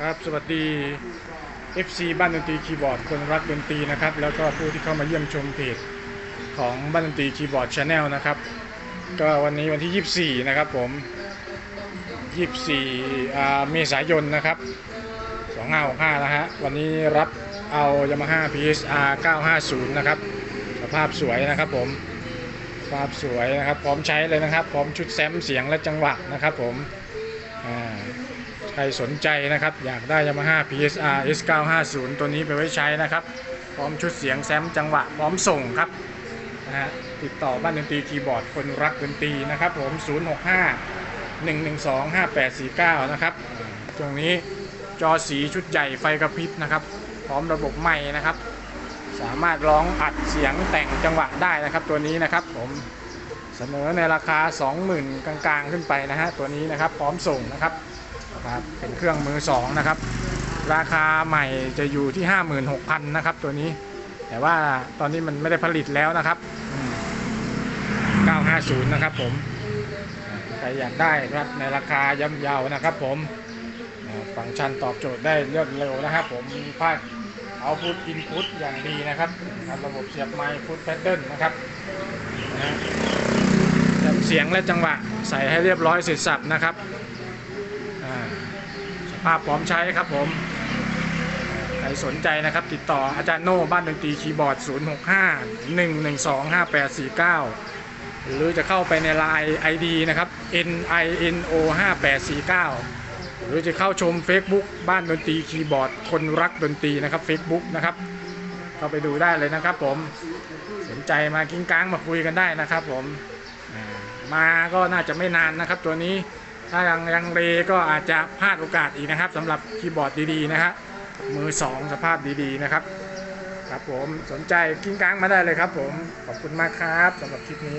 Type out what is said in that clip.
ครับสวัสดี FC บ้านดนตรีคีย์บอร์ดคนรักดนตรีนะครับ แล้วก็ผู้ที่เข้ามาเยี่ยมชมเพจของบ้านดนตรีคีย์บอร์ดชาแนลนะครับ ก็วันนี้วันที่ 24 นะครับผม 24อ่เมษายนนะครับ 2565นะฮะวันนี้รับเอา Yamaha PSR 950 นะครับ สภาพสวยนะครับผมสภาพสวยนะครับ พร้อมใช้เลยนะครับ พร้อมชุดแซมเสียงและจังหวะนะครับผม ใครสนใจนะครับ อยากได้ Yamaha PSR S950 ตัวนี้ไปไว้ใช้นะครับ พร้อมชุดเสียงแซมจังหวะ พร้อมส่งครับนะฮะติดต่อบ้านดนตรีคีย์บอร์ดคนรักดนตรีนะครับผม 065 112 5849 นะครับตรงนี้จอสีชุดใหญ่ไฟกระพริบนะครับ พร้อมระบบใหม่นะครับ สามารถร้องอัดเสียงแต่งจังหวะได้นะครับตัวนี้นะครับผม เสนอในราคา 20,000 กลางๆ ขึ้นไปนะฮะตัวนี้นะครับพร้อมส่งนะครับครับเป็นเครื่องมือสองนะครับราคาใหม่จะอยู่ที่ 56,000นะครับตัวนี้ แต่ว่าตอนนี้มันไม่ได้ผลิตแล้วนะครับ 950 นะครับผมใครอยากได้ครับในราคาย่ำเยาวนะครับผมฟังก์ชันตอบโจทย์ได้รวดเร็วนะครับผมมีภาคเอาพุทอินพุตอย่างดีนะครับ ระบบเสียบไมค์พุทแพดเดิลนะครับนะ สียงและจังหวะใส่ให้เรียบร้อยเสร็จสับนะครับอ่าสภาพพร้อมใช้ครับผมใครสนใจนะครับติดต่ออาจารย์โน่บ้านดนตรีคีย์บอร์ด 065 112 5849 หรือจะเข้าไปใน Line ID นะครับ NINO 5849 หรือจะเข้าชม Facebook บ้านดนตรีคีย์บอร์ด คนรักดนตรีนะครับ Facebook นะครับเข้าไปดูได้เลยนะครับผมสนใจมากิ้งก้างมาคุยกันได้นะครับผม มาก็น่าจะไม่นานนะครับ ตัวนี้ถ้ายังยังเลก็อาจจะพลาดโอกาสอีกนะครับสำหรับคีย์บอร์ดดีๆนะฮะมือสองสภาพดีๆนะครับ ครับผมสนใจกิ้งก้างมาได้เลยครับผมขอบคุณมากครับสำหรับคลิปนี้